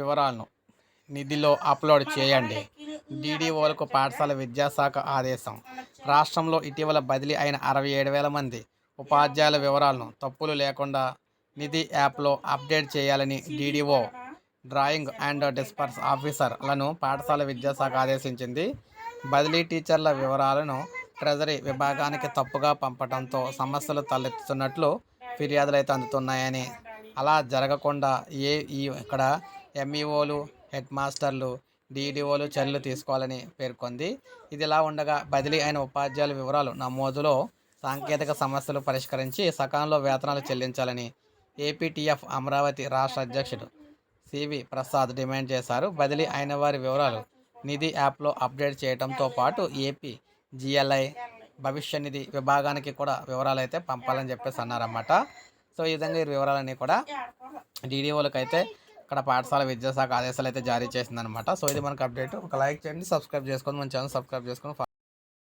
వివరాలను నిధిలో అప్లోడ్ చేయండి. డీడీఓలకు పాఠశాల విద్యాశాఖ ఆదేశం. రాష్ట్రంలో ఇటీవల బదిలీ అయిన అరవై ఏడు వేల మంది ఉపాధ్యాయుల వివరాలను తప్పులు లేకుండా నిధి యాప్లో అప్డేట్ చేయాలని డీడీఓ డ్రాయింగ్ అండ్ డిస్పర్స్ ఆఫీసర్లను పాఠశాల విద్యాశాఖ ఆదేశించింది. బదిలీ టీచర్ల వివరాలను ట్రెజరీ విభాగానికి తప్పుగా పంపడంతో సమస్యలు తలెత్తుతున్నట్లు ఫిర్యాదులు అయితే అందుతున్నాయని. అలా జరగకుండా ఏ ఈ ఇక్కడ ఎంఈఓలు హెడ్ మాస్టర్లు డీడీఓలు చర్యలు తీసుకోవాలని పేర్కొంది. ఇదిలా ఉండగా బదిలీ అయిన ఉపాధ్యాయుల వివరాలు నమోదులో సాంకేతిక సమస్యలు పరిష్కరించి సకాలంలో వేతనాలు చెల్లించాలని ఏపీటీఎఫ్ అమరావతి రాష్ట్ర అధ్యక్షుడు సివి ప్రసాద్ డిమాండ్ చేశారు. బదిలీ అయిన వారి వివరాలు నిధి యాప్లో అప్డేట్ చేయడంతో పాటు ఏపీ జిఎల్ఐ భవిష్య నిధి విభాగానికి కూడా వివరాలు అయితే పంపాలని చెప్పేసి అన్నారన్నమాట. సో ఈ విధంగా ఈ వివరాలన్నీ కూడా డీడీఓలకు అయితే ఇక్కడ పాఠశాల విద్యాశాఖ ఆదేశాలు అయితే జారీ చేసిందనమాట సో ఇది మనకు అప్డేట్ ఒక లైక్ చేయండి సబ్స్క్రైబ్ చేసుకోండి మన ఛానల్ సబ్స్క్రైబ్ చేసుకొని